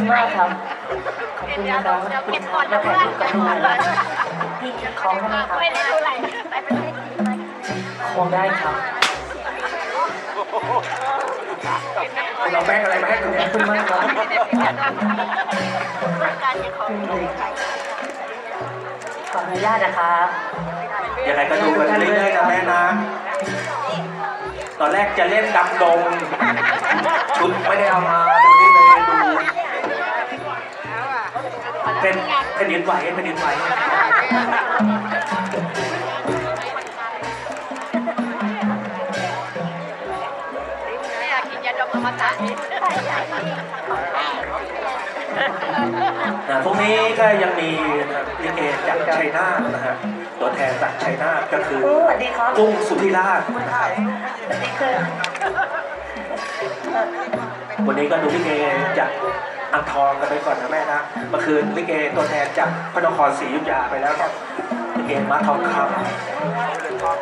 คุณมากครับ ขอบคุณนะครับขอบคุณครับมาถ่ายรูปกับลุงพี่คล้องได้ไหมครับไม่ได้ดูอะไรไปประเทศจีนมาคล้องได้ครับคุณเอาแป้งอะไรมาให้คุณขเนี่อยบคุณมากครับการยังของขออนุญาตนะครับยังไงก็ดูกันเรื่อยๆนะแม่นะตอนแรกจะเล่นดำดงชุดไม่ได้เอามา เป็นแผ่นดินไหวแผ่นดินไหวไม่อยากกินยาดมอมตะนี่นะพรุ่งนี้ก็ยังมีลิเกจากชัยนาทนะฮะตัวแทนจากชัยนาทก็คือโอ้สวัสดีครับกุ้งสุธิราชสวัสดีครับวันนี้ก็ดูลิเกจาก อ่างทองกันไปก่อนนะแม่นะเมื่อคืนลิเกตัวแทนจากพระนครศรีอยุธยาไปแล้วครับลิเกมาทองคดีครับขอบ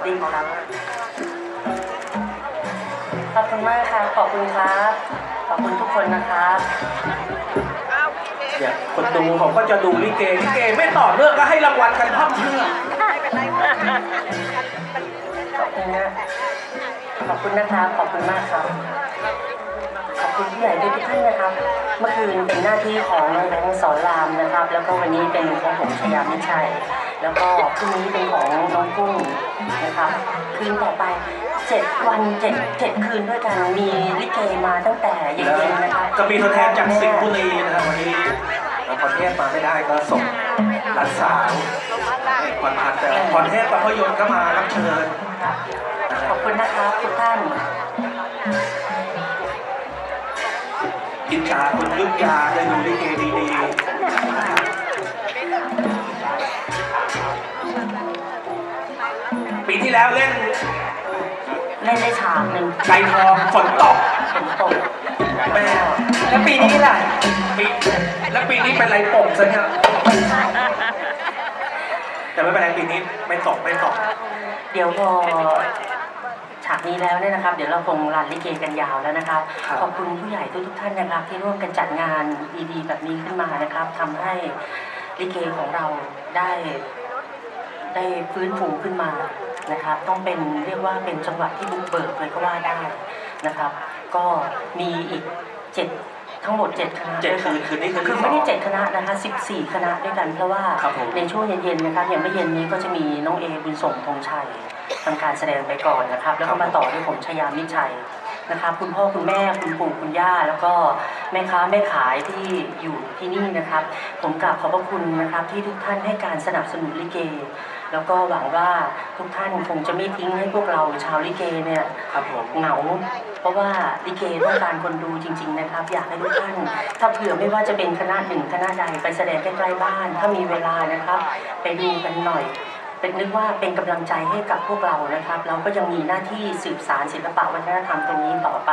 คุณมากครับขอบคุณครับ ขอบคุณทุกคนนะครับเนี่ยคนดูเขาก็จะดูลิเกลิเกไม่ต่อเนื่องก็ให้รางวัลกันพั่มเพื่อขอบคุณนะขอบคุณนะครับขอบคุณมากครับ คุณผู้ใหญ่ทุกท่านนะครับ เมื่อคืนเป็นหน้าที่ของน้องแบงค์สอนรามนะครับ แล้วก็วันนี้เป็นของผมชยามิชัย แล้วก็พรุ่งนี้เป็นของน้องกุ้งนะครับคืนต่อไปเจ็ดวันเจ็ดเจ็ดคืนด้วยกันมีลิเกมาตั้งแต่เย็นๆนะครับก็มีตัวแทนจากสิงห์บุรีนะครับวันนี้พรเทพมาไม่ได้ก็ส่งหลานสาวพรพันธ์แต่พรเทพกับพ่อยนต์ก็มารับเชิญนะขฮะอบคุณนะครับทุกท่าน อิจฉาคุณยุทธยาได้ดูลิเกดีๆปีที่แล้วเล่นเล่นได้ฉากหนึ่งไก่ทองฝนตกฝนตกแม่แล้วปีนี้ล่ะปีแล้วปีนี้เป็นไรป่งซะเนี่ยแต่ไม่เป็นไรปีนี้ไม่ตกไม่ตก เดี๋ยวพอฉากนี้แล้วเนี่ยนะครับ เดี๋ยวเราคงรันลิเกกันยาวแล้วนะครับ ครับ ขอบคุณผู้ใหญ่ทุกๆท่านนะครับ ที่ร่วมกันจัดงานดีๆ แบบนี้ขึ้นมานะครับทำให้ลิเกของเราได้ ได้ฟื้นฟูขึ้นมานะครับ ต้องเป็นเรียกว่าเป็นจังหวะที่บุกเบิกเลยก็ว่าได้นะครับ ก็มีอีกเจ็ดทั้งหมดเจ็ดคณะเจ็ดด้วยคืกันนคืนนี้คืนคือที่สไม่อง ได้เจ็ดคณะนะคะ14คณะด้วยกันเพราะว่าครับผม ในช่วงเย็นๆนะครับอย่างเมื่อเย็นนี้ก็จะมีน้องเอบุญส่งธงชัย ทำการแสดงไปก่อนนะครับ แล้วก็มาต่อด้วยผมชยามิชัยนะครับ คุณพ่อคุณแม่คุณปู่คุณย่า แล้วก็แม่ค้าแม่ขายที่อยู่ที่นี่นะครับ ผมกราบขอบพระคุณนะครับ ที่ทุกท่านให้การสนับสนุนลิเก แล้วก็หวังว่าทุกท่านคงจะไม่ทิ้งให้พวกเราชาวลิเกเนี่ยครับผมเหงาเพราะว่าลิเกต้องการคนดูจริง ๆนะครับ อยากให้ทุกท่าน ถ้าเผื่อไม่ว่าจะเป็นคณะหนึ่งคณะใดไปแสดงใกล้ๆบ้าน ถ้ามีเวลานะครับ ไปดูกันหน่อย เป็นนึกว่าเป็นกำลังใจให้กับพวกเรานะครับ เราก็ยังมีหน้าที่สืบสารศิลปะวัฒนธรรมตรงนี้ต่อไป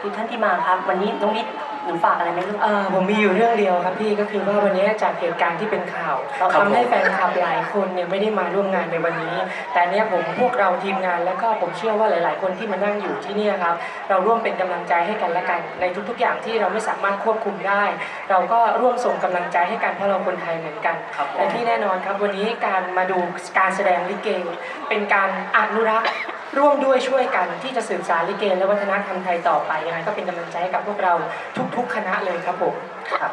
ทุกท่านที่มาครับ วันนี้น้องนิด หนูฝากอะไรไหมลูก เอ่อผมมีอยู่เรื่องเดียวครับพี่ก็คือว่าวันนี้จากเหตุการณ์ที่เป็นข่าวครับทำให้แฟนคลับหลายคนเนี่ยไม่ได้มาร่วมงานในวันนี้ แต่เนี้ยผมพวกเราทีมงานแล้วก็ผมเชื่อว่าหลาย ๆ คนที่มานั่งอยู่ที่เนี่ยครับเราร่วมเป็นกำลังใจให้กันและกัน ในทุก ๆ อย่างที่เราไม่สามารถควบคุมได้ เราก็ร่วมส่งกำลังใจให้กันเพราะเราคนไทยเหมือนกันครับผม และที่แน่นอนครับวันนี้การมาดูการแสดงลิเกเป็นการอนุรักษ์ ร่วมด้วยช่วยกันที่จะสืบสานลิเกและวัฒนธรรมไทยต่อไปยังไงก็เป็นกำลังใจให้กับพวกเราทุก ๆ คณะเลยครับผมครับ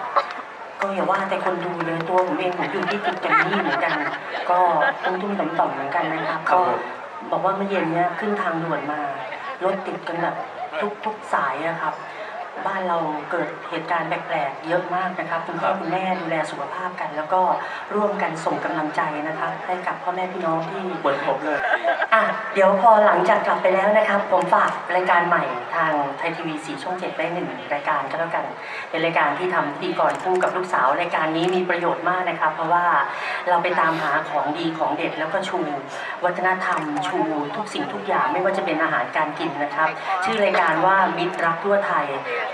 ก็อย่าว่าแต่คนดูเลยตัวผมเองผมอยู่ที่ตึกแกรมมี่เหมือนกัน ก็ตุ้มตุ้มต่อมต่อมๆเหมือนกันนะครับครับก็ผมบอกว่าเมื่อเย็นเนี้ยขึ้นทางด่วนมารถติดกันแบบทุกทุกสายอะครับ บ้านเราเกิดเหตุการณ์แปลกๆเยอะมากนะครับคุณพ่อคุณแม่ดูแลสุขภาพกัน แล้วก็ร่วมกันส่งกำลังใจนะครับให้กับพ่อแม่พี่น้องที่เหมือนผมเลยอะเดี๋ยวพอหลังจากกลับไปแล้วนะครับ ผมฝากรายการใหม่ทางไทยทีวีสีช่องเจ็ดได้หนึ่งรายการก็แล้วกันเป็นรายการที่ทำพิธีกรคู่กับลูกสาวรายการนี้มีประโยชน์มากนะครับ เพราะว่าเราไปตามหาของดีของเด็ดแล้วก็ชูวัฒนธรรมชูทุกสิ่งทุกอย่างไม่ว่าจะเป็นอาหารการกินนะครับ ชื่อรายการว่ามิตรรักทั่วไทย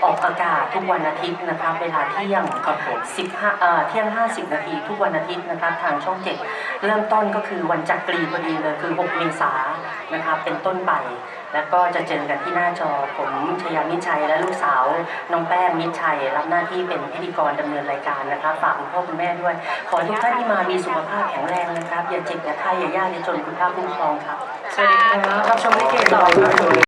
ออกอากาศทุกวันอาทิตย์นะครับเวลาเที่ยงครับผม15เอ่อเที่ยง 50 นาทีทุกวันอาทิตย์นะครับทางช่อง 7 เริ่มต้นก็คือวันจักรีพอดีเลยคือ 6 เมษายนนะครับเป็นต้นไป แล้วก็จะเจอกันที่หน้าจอผมชยามิตรชัยและลูกสาว น้องแป้งมิตรชัย รับหน้าที่เป็นพิธีกรดำเนินรายการนะครับฝากคุณพ่อคุณแม่ด้วย ขอให้ทุกท่านที่มามีสุขภาพแข็งแรงนะครับ อย่าเจ็บอย่าไข้อย่ายากอย่าจนคุณภาพคุ้มครองครับ สวัสดีครับรับชมลิเกต่อครับ